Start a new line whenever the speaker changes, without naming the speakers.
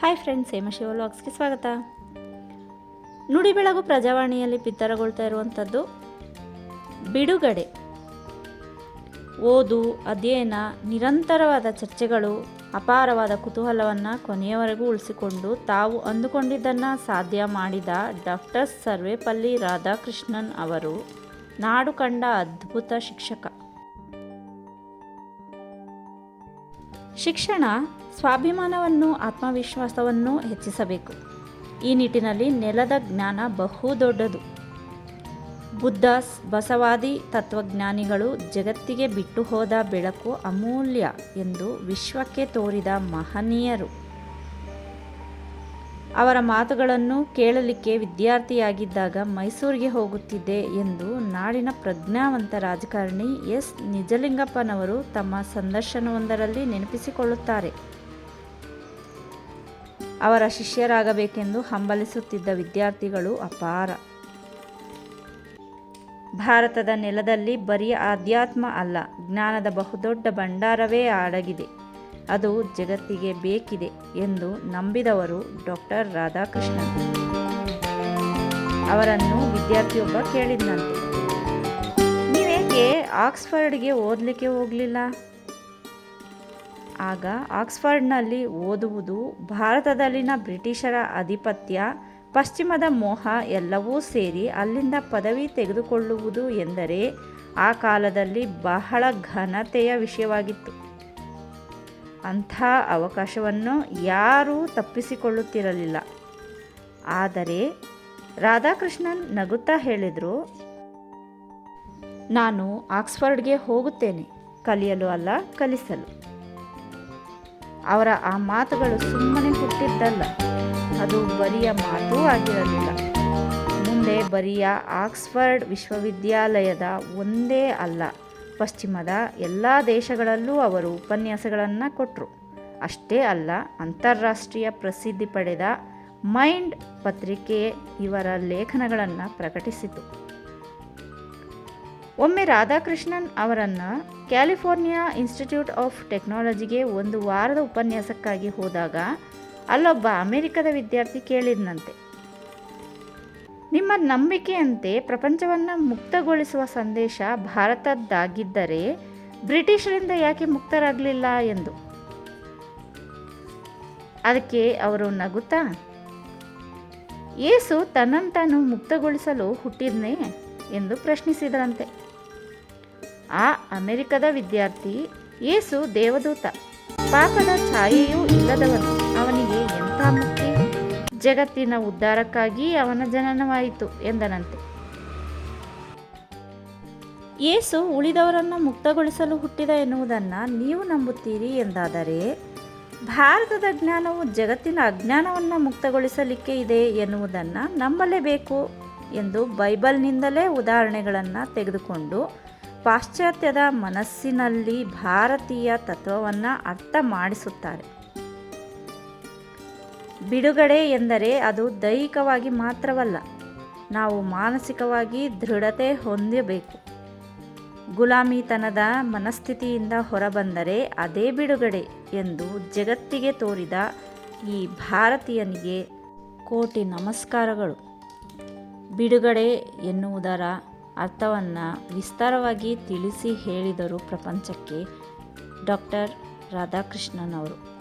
Hi friends, ಹೇಮ ವ್ಲಾಗ್ಸ್ಗೆ ಸ್ವಾಗತ. ನುಡಿ ಬೆಳಗು ಪ್ರಜಾವಾಣಿಯಲ್ಲಿ ಬಿತ್ತರಗೊಳ್ತಾ ಇರುವಂಥದ್ದು ಬಿಡುಗಡೆ. ಓದು, ಅಧ್ಯಯನ, ನಿರಂತರವಾದ ಚರ್ಚೆಗಳು, ಅಪಾರವಾದ ಕುತೂಹಲವನ್ನು ಕೊನೆಯವರೆಗೂ ಉಳಿಸಿಕೊಂಡು ತಾವು ಅಂದುಕೊಂಡಿದ್ದನ್ನು ಸಾಧ್ಯ ಮಾಡಿದ ಡಾಕ್ಟರ್ ಸರ್ವೇಪಲ್ಲಿ ರಾಧಾಕೃಷ್ಣನ್ ಅವರು ನಾಡು ಕಂಡ ಅದ್ಭುತ ಶಿಕ್ಷಕ. ಶಿಕ್ಷಣ ಸ್ವಾಭಿಮಾನವನ್ನು, ಆತ್ಮವಿಶ್ವಾಸವನ್ನು ಹೆಚ್ಚಿಸಬೇಕು. ಈ ನಿಟ್ಟಿನಲ್ಲಿ ನೆಲದ ಜ್ಞಾನ ಬಹು ದೊಡ್ಡದು. ಬುದ್ಧ ಬಸವಾದಿ ತತ್ವಜ್ಞಾನಿಗಳು ಜಗತ್ತಿಗೆ ಬಿಟ್ಟು ಹೋದ ಬೆಳಕು ಅಮೂಲ್ಯ ಎಂದು ವಿಶ್ವಕ್ಕೆ ತೋರಿದ ಮಹನೀಯರು. ಅವರ ಮಾತುಗಳನ್ನು ಕೇಳಲಿಕ್ಕೆ ವಿದ್ಯಾರ್ಥಿಯಾಗಿದ್ದಾಗ ಮೈಸೂರಿಗೆ ಹೋಗುತ್ತಿದ್ದೆ ಎಂದು ನಾಡಿನ ಪ್ರಜ್ಞಾವಂತ ರಾಜಕಾರಣಿ ಎಸ್. ನಿಜಲಿಂಗಪ್ಪನವರು ತಮ್ಮ ಸಂದರ್ಶನವೊಂದರಲ್ಲಿ ನೆನಪಿಸಿಕೊಳ್ಳುತ್ತಾರೆ. ಅವರ ಶಿಷ್ಯರಾಗಬೇಕೆಂದು ಹಂಬಲಿಸುತ್ತಿದ್ದ ವಿದ್ಯಾರ್ಥಿಗಳು ಅಪಾರ. ಭಾರತದ ನೆಲದಲ್ಲಿ ಬರೀ ಆಧ್ಯಾತ್ಮ ಅಲ್ಲ, ಜ್ಞಾನದ ಬಹುದೊಡ್ಡ ಭಂಡಾರವೇ ಅಡಗಿದೆ. ಅದು ಜಗತ್ತಿಗೆ ಬೇಕಿದೆ ಎಂದು ನಂಬಿದವರು ಡಾಕ್ಟರ್ ರಾಧಾಕೃಷ್ಣನ್. ಅವರನ್ನು ವಿದ್ಯಾರ್ಥಿಯೊಬ್ಬ ಕೇಳಿದ್ನಂತೆ. ನೀವೇಕೆ ಆಕ್ಸ್ಫರ್ಡ್ಗೆ ಓದಲಿಕ್ಕೆ ಹೋಗಲಿಲ್ಲ? ಆಗ ಆಕ್ಸ್ಫರ್ಡ್ನಲ್ಲಿ ಓದುವುದು ಭಾರತದಲ್ಲಿನ ಬ್ರಿಟಿಷರ ಆಧಿಪತ್ಯ ಪಶ್ಚಿಮದ ಮೋಹ ಎಲ್ಲವೂ ಸೇರಿ ಅಲ್ಲಿಂದ ಪದವಿ ತೆಗೆದುಕೊಳ್ಳುವುದು ಎಂದರೆ ಆ ಕಾಲದಲ್ಲಿ ಬಹಳ ಘನತೆಯ ವಿಷಯವಾಗಿತ್ತು. ಅಂಥ ಅವಕಾಶವನ್ನು ಯಾರೂ ತಪ್ಪಿಸಿಕೊಳ್ಳುತ್ತಿರಲಿಲ್ಲ. ಆದರೆ ರಾಧಾಕೃಷ್ಣನ್ ನಗುತ್ತಾ ಹೇಳಿದರು, ನಾನು ಆಕ್ಸ್ಫರ್ಡ್ಗೆ ಹೋಗುತ್ತೇನೆ, ಕಲಿಯಲು ಅಲ್ಲ, ಕಲಿಸಲು. ಅವರ ಆ ಮಾತುಗಳು ಸುಮ್ಮನೆ ಹುಟ್ಟಿದ್ದಲ್ಲ, ಅದು ಬರಿಯ ಮಾತೂ ಆಗಿರಲಿಲ್ಲ. ಮುಂದೆ ಬರಿಯ ಆಕ್ಸ್ಫರ್ಡ್ ವಿಶ್ವವಿದ್ಯಾಲಯದ ಒಂದೇ ಅಲ್ಲ. ಪಶ್ಚಿಮದ ಎಲ್ಲ ದೇಶಗಳಲ್ಲೂ ಅವರು ಉಪನ್ಯಾಸಗಳನ್ನು ಕೊಟ್ಟರು ಅಷ್ಟೇ ಅಲ್ಲ, ಅಂತಾರಾಷ್ಟ್ರೀಯ ಪ್ರಸಿದ್ಧಿ ಪಡೆದ ಮೈಂಡ್ ಪತ್ರಿಕೆ ಇವರ ಲೇಖನಗಳನ್ನು ಪ್ರಕಟಿಸಿತು. ಒಮ್ಮೆ ರಾಧಾಕೃಷ್ಣನ್ ಅವರನ್ನು ಕ್ಯಾಲಿಫೋರ್ನಿಯಾ ಇನ್ಸ್ಟಿಟ್ಯೂಟ್ ಆಫ್ ಟೆಕ್ನಾಲಜಿಗೆ ಒಂದು ವಾರದ ಉಪನ್ಯಾಸಕ್ಕಾಗಿ ಹೋದಾಗ, ಅಲ್ಲೊಬ್ಬ ಅಮೆರಿಕದ ವಿದ್ಯಾರ್ಥಿ ಕೇಳಿದ್ನಂತೆ. ನಿಮ್ಮ ನಂಬಿಕೆಯಂತೆ ಪ್ರಪಂಚವನ್ನು ಮುಕ್ತಗೊಳಿಸುವ ಸಂದೇಶ ಭಾರತದ್ದಾಗಿದ್ದರೆ ಬ್ರಿಟಿಷರಿಂದ ಯಾಕೆ ಮುಕ್ತರಾಗಲಿಲ್ಲ ಎಂದು? ಅದಕ್ಕೆ ಅವರು ನಗುತ್ತಾ, ಏಸು ತನ್ನನ್ನು ತಾನು ಮುಕ್ತಗೊಳಿಸಲು ಹುಟ್ಟಿದ್ನೇ? ಎಂದು ಪ್ರಶ್ನಿಸಿದರಂತೆ. ಆ ಅಮೆರಿಕದ ವಿದ್ಯಾರ್ಥಿ, ಏಸು ದೇವದೂತ, ಪಾಪದ ಛಾಯೆಯೂ ಇಲ್ಲದವನು, ಅವನಿಗೆ ಎಂಥ ಜಗತ್ತಿನ ಉದ್ಧಾರಕ್ಕಾಗಿ ಅವನ ಜನನವಾಯಿತು ಎಂದನಂತೆ. ಯೇಸು ಉಳಿದವರನ್ನು ಮುಕ್ತಗೊಳಿಸಲು ಹುಟ್ಟಿದ ಎನ್ನುವುದನ್ನು ನೀವು ನಂಬುತ್ತೀರಿ ಎಂದಾದರೆ, ಭಾರತದ ಜ್ಞಾನವು ಜಗತ್ತಿನ ಅಜ್ಞಾನವನ್ನು ಮುಕ್ತಗೊಳಿಸಲಿಕ್ಕೆ ಇದೆ ಎನ್ನುವುದನ್ನು ನಂಬಲೇಬೇಕು ಎಂದು ಬೈಬಲ್ನಿಂದಲೇ ಉದಾಹರಣೆಗಳನ್ನು ತೆಗೆದುಕೊಂಡು ಪಾಶ್ಚಾತ್ಯದ ಮನಸ್ಸಿನಲ್ಲಿ ಭಾರತೀಯ ತತ್ವವನ್ನು ಅರ್ಥ ಮಾಡಿಸುತ್ತಾರೆ. ಬಿಡುಗಡೆ ಎಂದರೆ ಅದು ದೈಹಿಕವಾಗಿ ಮಾತ್ರವಲ್ಲ, ನಾವು ಮಾನಸಿಕವಾಗಿ ದೃಢತೆ ಹೊಂದಬೇಕು. ಗುಲಾಮಿತನದ ಮನಸ್ಥಿತಿಯಿಂದ ಹೊರಬಂದರೆ ಅದೇ ಬಿಡುಗಡೆ ಎಂದು ಜಗತ್ತಿಗೆ ತೋರಿದ ಈ ಭಾರತೀಯನಿಗೆ ಕೋಟಿ ನಮಸ್ಕಾರಗಳು. ಬಿಡುಗಡೆ ಎನ್ನುವುದರ ಅರ್ಥವನ್ನು ವಿಸ್ತಾರವಾಗಿ ತಿಳಿಸಿ ಹೇಳಿದರು ಪ್ರಪಂಚಕ್ಕೆ ಡಾಕ್ಟರ್ ರಾಧಾಕೃಷ್ಣನ್ ಅವರು.